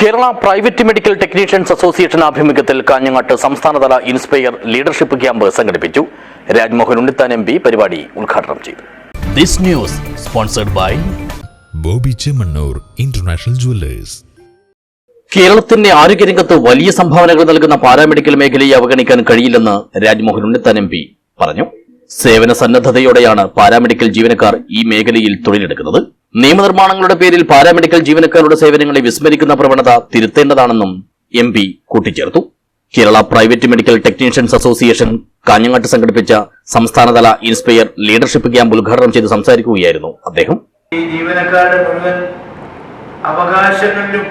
Kerala private medical technicians association ആഭിമുഖ്യത്തിൽ കാഞ്ഞങ്ങാട്ട് സംസ്ഥാനതല ഇൻസ്പയർ ലീഡർഷിപ്പ് ക്യാമ്പ് സംഘടിപ്പിച്ചു. രാജ്മോഹൻ ഉണ്ണിത്താൻ എം പി പരിപാടി ഉദ്ഘാടനം ചെയ്തു. This news sponsored by Bobby Chemmanur international jewellers. കേരളത്തിന്റെ ആരോഗ്യരംഗത്ത് വലിയ സംഭാവനകൾ നൽകുന്ന പാരാമെഡിക്കൽ മേഖലയെ അവഗണിക്കാൻ കഴിയില്ലെന്ന് രാജ്മോഹൻ ഉണ്ണിത്താൻ എം പി പറഞ്ഞു. സേവന സന്നദ്ധതയോടെയാണ് പാരാമെഡിക്കൽ ജീവനക്കാർ ഈ മേഖലയിൽ തൊഴിലെടുക്കുന്നത്. നിയമനിർമ്മാണങ്ങളുടെ പേരിൽ പാരാമെഡിക്കൽ ജീവനക്കാരുടെ സേവനങ്ങളെ വിസ്മരിക്കുന്ന പ്രവണത തിരുത്തേണ്ടതാണെന്നും എം പി കൂട്ടിച്ചേർത്തു. Kerala private medical technicians association കാഞ്ഞങ്ങാട്ട് സംഘടിപ്പിച്ച സംസ്ഥാനതല ഇൻസ്പയർ ലീഡർഷിപ്പ് ക്യാമ്പ് ഉദ്ഘാടനം ചെയ്ത് സംസാരിക്കുകയായിരുന്നു അദ്ദേഹം. ജീവനക്കാരുടെ അവകാശങ്ങളിലും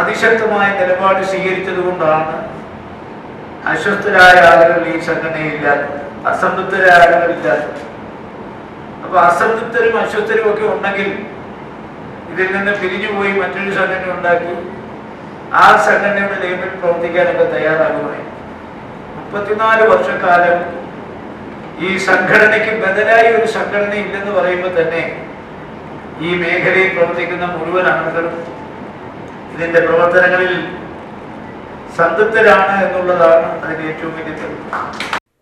അതിശക്തമായ നിലപാട് സ്വീകരിച്ചതുകൊണ്ടാണ് അസ്വസ്ഥരായ ആളുകൾ ഈ സംഘടനയില്ലാത്തത് അസംതൃപ്തരായ ആളുകളില്ലാത്തത് അപ്പൊ അസംതൃപ്തരും അസ്വസ്ഥരും ഒക്കെ ഉണ്ടെങ്കിൽ ഇതിൽ നിന്ന് പിരിഞ്ഞു പോയി മറ്റൊരു സംഘടന ഉണ്ടാക്കി. ആ സംഘടനയുടെ ലേബിൽ പ്രവർത്തിക്കാനൊക്കെ തയ്യാറാകുമായി മുപ്പത്തിനാല് വർഷക്കാലം ഈ സംഘടനയ്ക്ക് ബദലായി ഒരു സംഘടന ഇല്ലെന്ന് പറയുമ്പോൾ തന്നെ ഈ മേഖലയിൽ പ്രവർത്തിക്കുന്ന മുഴുവൻ ആളുകളും ഇതിന്റെ പ്രവർത്തനങ്ങളിൽ സംതൃപ്തരാണ് എന്നുള്ളതാണ് അതിന്റെ ഏറ്റവും വലിയ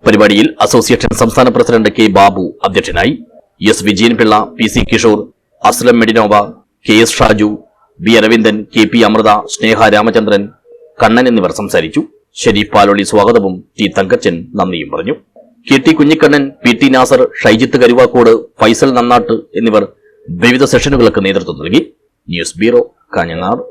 പരിപാടിയിൽ അസോസിയേഷൻ സംസ്ഥാന പ്രസിഡന്റ് കെ ബാബു അധ്യക്ഷനായി S Vijayanpillai P C Kishore Aslam Medinova K S Shaju B Aravindan K P Amritha Sneha Ramachandran Kannan എന്നിവർ സംസാരിച്ചു. ഷരീഫ് പാലോളി സ്വാഗതവും. ടി തങ്കച്ചൻ നന്ദിയും പറഞ്ഞു. K T Kunhikannan P T Nasar Shaijith Karuvakode Faisal Nannat എന്നിവർ വിവിധ സെഷനുകൾക്ക് നേതൃത്വം നൽകി. News bureau Kanhangad.